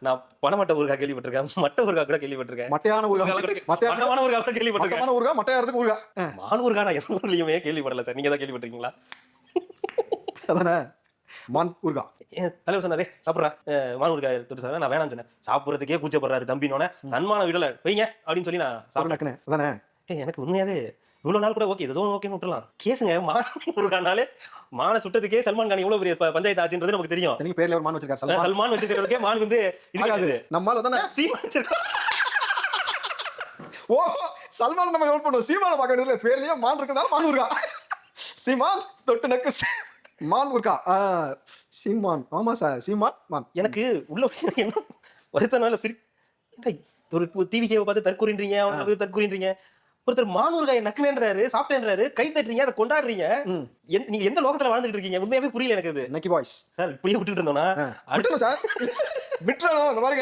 நான் பணமட்ட ஊருகா கேள்விப்பட்டிருக்கேன் மட்ட ஊருகா கூட கேள்விப்பட்டிருக்கேன். மட்டையான ஊருகா மட்டையான ஊருகா கூட கேள்விப்பட்டிருக்கேன். ஊருகா மட்டையாரத்துக்கு ஊருகா ஆ, மான் ஊருகா நான் எந்த ஊர்லயுமே கேள்விப்படல சார். நீங்க தான் கேள்விப்பட்டிருக்கீங்களா? அதானே? மான் ஊருகா தலைவர் சொன்னாரே சாப்பிட்றா. மான் ஊருகா தொட்டு சார் நான் வேணாம்னு சொன்னேன். சாப்பிட்றதுக்கே கூச்சப்படுறாரு தம்பினோட தன்மான விடல. வைங்க அப்படின்னு சொல்லி நான் சாப்பிட அதானே? எனக்கு உண்மையாவே இவ்வளவு நாள் கூட ஓகே ஏதோ ஓகேன்னு விட்டுலாம் கேசுங்க மான் ஊருகானாலே மான சுட்டதுக்கே சல்மான் கான் எவ்வளவு பெரிய பஞ்சாயத்து ஆச்சுன்றது நமக்கு தெரியும். நீங்க பேர்ல ஒரு மான் வச்சிருக்காரு சல்மான். வச்சிருக்கிறதுக்கே மான் வந்து இருக்காது. நம்மால தானே சீமான் வச்சிருக்கா- ஓ சல்மான் நம்ம ஹெல்ப் பண்ணுவோம். சீமான பார்க்க வேண்டியதுல பேர்லயே மான் இருக்குதால மான் ஊருகா. சீமான் தொட்டு நக்கு மான் ஊருகா. ஆ, சீமான். ஆமா சார் சீமான் மான். எனக்கு உள்ள எனக்கு என்ன வருத்தனால சரி. ஒரு டிவிக்கே பார்த்து தற்கூறின்றீங்க அவங்க தற்கூறின்றீங்க. ஒருத்தர் மானூர்காய் நக்குனேன்றாரு சாப்பிட்டேன்றாரு கை தட்டுறீங்க அதை கொண்டாடுறீங்க. நீங்க எந்த லோகத்துல வாழ்ந்துட்டு இருக்கீங்க? உண்மையாவே புரியல எனக்கு இது நக்கி பாய்ஸ் சார் இப்படியே விட்டுட்டு இருந்தோம்னா விட்டுறோம் சார். விட்டுறோம் இந்த பாருங்க.